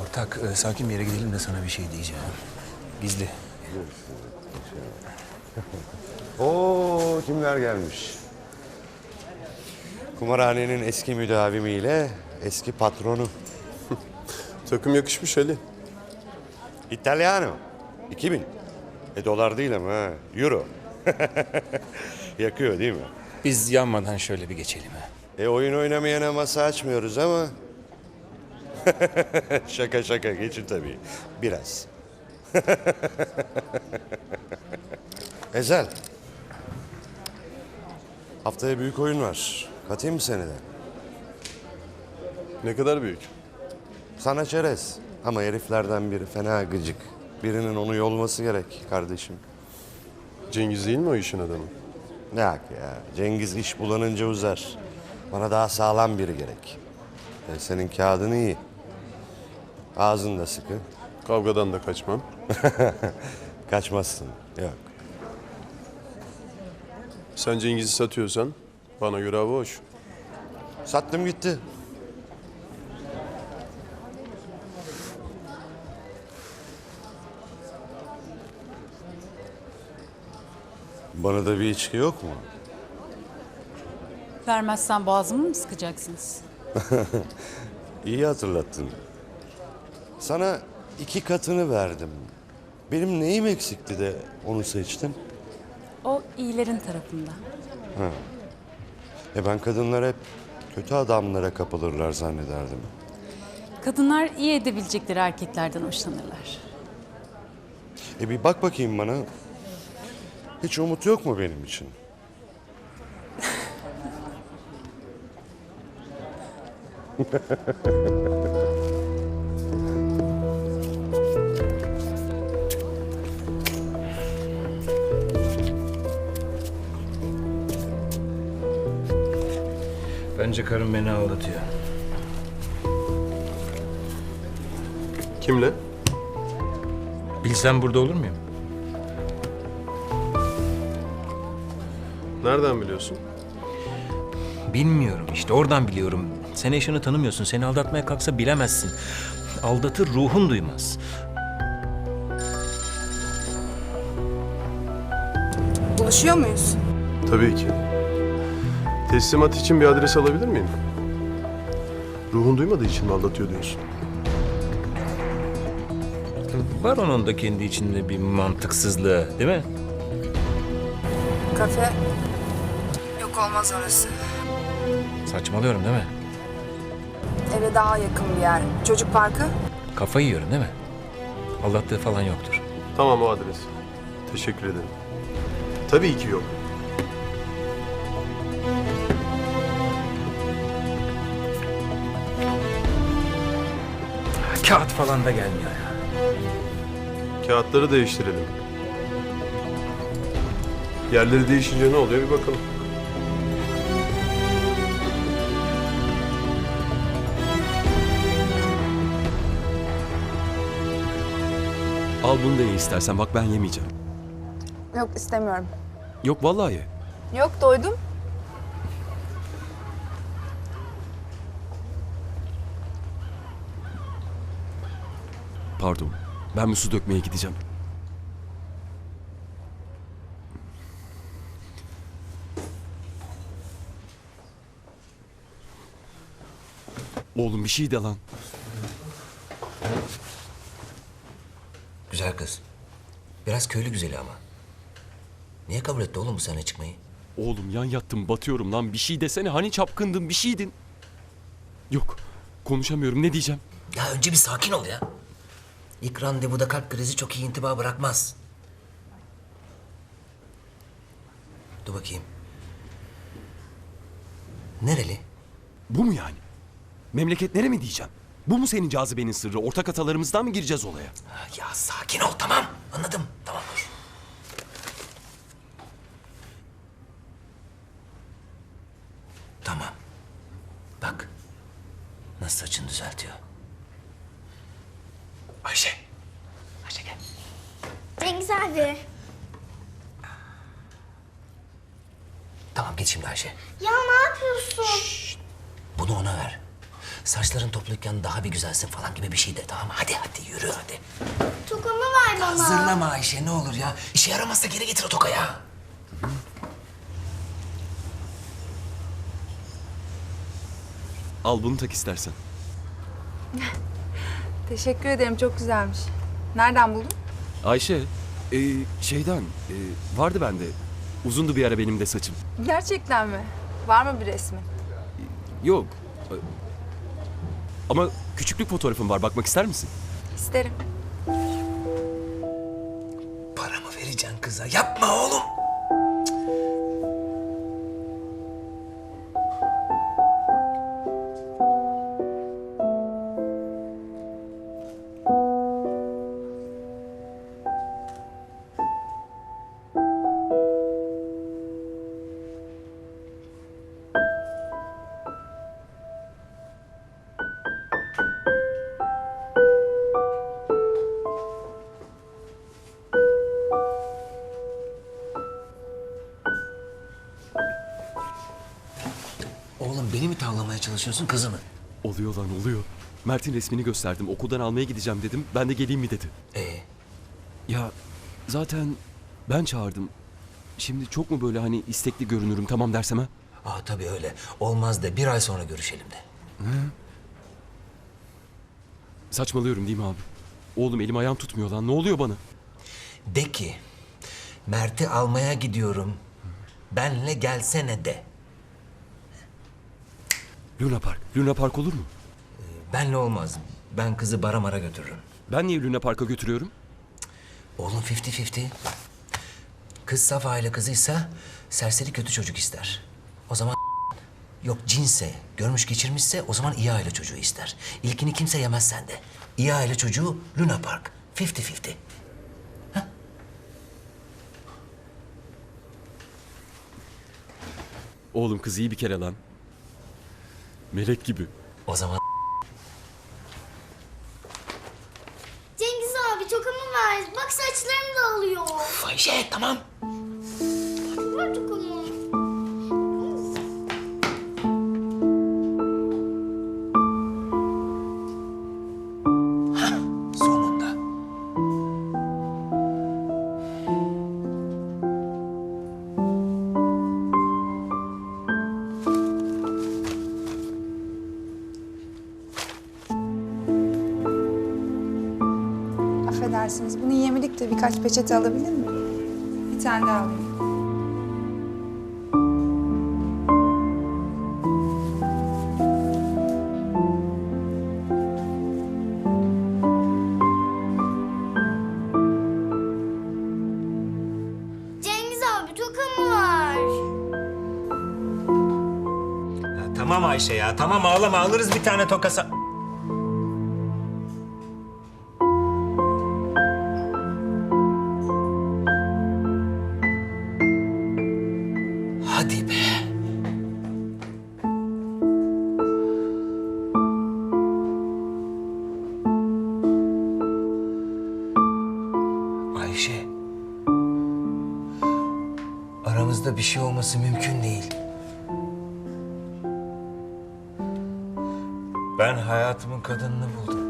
Ortak e, sakin bir yere gidelim de sana bir şey diyeceğim. Gizli. Oo kimler gelmiş? Kumarhanenin eski müdavimiyle eski patronu. Takım yakışmış Ali. İtalyano. 2000. E dolar değil ama ha. Euro. Yakıyor değil mi? Biz yanmadan şöyle bir geçelim ha. E oyun oynamayana masa açmıyoruz ama. şaka şaka geçin tabii. Biraz. Ezel. Haftaya büyük oyun var. Katayım mı seni de? Ne kadar büyük. Sana çerez. Ama heriflerden biri fena gıcık. Birinin onu yolması gerek kardeşim. Cengiz değil mi o işin adamı? Yok ya. Cengiz iş bulanınca uzar. Bana daha sağlam biri gerek. E, senin kağıdın iyi. Ağzın da sıkı. Kavgadan da kaçmam. Kaçmazsın. Yok. Sen Cengiz'i satıyorsan bana göre hava hoş. Sattım gitti. Bana da bir içki yok mu? Vermezsen boğazımı mı sıkacaksınız? İyi hatırlattın. Sana iki katını verdim. Benim neyim eksikti de onu seçtin? O iyilerin tarafında. E ben kadınlar hep kötü adamlara kapılırlar zannederdim. Kadınlar iyi edebilecekleri erkeklerden hoşlanırlar. E bir bak bakayım bana. Hiç umut yok mu benim için? Bence karım beni aldatıyor. Kimle? Bilsem burada olur muyum? Nereden biliyorsun? Bilmiyorum işte oradan biliyorum. Sen eşini tanımıyorsun. Seni aldatmaya kalksa bilemezsin. Aldatır ruhun duymaz. Buluşuyor muyuz? Tabii ki. Teslimat için bir adres alabilir miyim? Ruhun duymadığı için mi aldatıyor diyorsun? Var onun da kendi içinde bir mantıksızlığı değil mi? Kafe. Yok olmaz orası. Saçmalıyorum değil mi? Eve daha yakın bir yer. Çocuk parkı. Kafayı yiyorum değil mi? Aldattığı falan yoktur. Tamam o adres. Teşekkür ederim. Tabii ki yok. Kağıt falan da gelmiyor ya. Kağıtları değiştirelim. Yerleri değişince ne oluyor bir bakalım. Al bunu da ye istersen. Bak ben yemeyeceğim. Yok istemiyorum. Yok vallahi ye. Yok doydum. Pardon. Ben bir su dökmeye gideceğim. Oğlum bir şey de lan. Güzel kız. Biraz köylü güzeli ama. Niye kabul etti oğlum bu sene çıkmayı? Oğlum yan yattım batıyorum lan. Bir şey desene. Hani çapkındın bir şeydin. Yok. Konuşamıyorum. Ne diyeceğim? Ya önce bir sakin ol ya. İlk randevuda kalp krizi çok iyi intiba bırakmaz. Dur bakayım. Nereli? Bu mu yani? Memleketlere mi diyeceğim? Bu mu senin cazibenin sırrı? Ortak atalarımızdan mı gireceğiz olaya? Ya sakin ol tamam. Anladım. Tamam dur. Tamam. Bak. Nasıl saçını düzeltiyor. Ayşe. Ayşe gel. Cengiz abi. Tamam git şimdi Ayşe. Ya ne yapıyorsun? Bunu ona ver. Saçların topluyken daha bir güzelsin falan gibi bir şey de tamam mı? Hadi hadi yürü hadi. Tokamı ver bana. Hazırlama Ayşe ne olur ya. İşe yaramazsa geri getir o tokayı. ha. Al bunu tak istersen. Teşekkür ederim çok güzelmiş. Nereden buldun? Ayşe, e, şeyden e, vardı bende. Uzundu bir ara benim de saçım. Gerçekten mi? Var mı bir resmi? Yok. e, Ama küçüklük fotoğrafım var. Bakmak ister misin? İsterim. Paramı vereceksin kıza. Yapma oğlum. Oğlum çalışıyorsun kızı mı? Oluyor lan oluyor. Mert'in resmini gösterdim. Okuldan almaya gideceğim dedim. Ben de geleyim mi dedi. Ee, Ya zaten ben çağırdım. Şimdi çok mu böyle hani istekli görünürüm tamam dersem ha? aa tabii öyle. Olmaz de bir ay sonra görüşelim de. Saçmalıyorum değil mi abi? Oğlum elim ayağım tutmuyor lan. Ne oluyor bana? De ki Mert'i almaya gidiyorum. Benle gelsene de. Luna Park. Luna Park olur mu? Benle olmaz. Ben kızı bara mara götürürüm. Ben niye Luna Park'a götürüyorum? Oğlum 50-50. Kız saf aile kızıysa serseri kötü çocuk ister. O zaman yok cinse, görmüş geçirmişse o zaman iyi aile çocuğu ister. İlkini kimse yemez sende. İyi aile çocuğu Luna Park. 50-50. Oğlum kız iyi bir kere lan. Melek gibi. O zaman Affedersiniz bunu yemelik de birkaç peçete alabilir miyim? Bir tane daha alayım. Cengiz abi tokamı ver. Ya tamam Ayşe ya tamam ağlama alırız bir tane tokasa. Ayşe. Aramızda bir şey olması mümkün değil. Ben hayatımın kadınını buldum.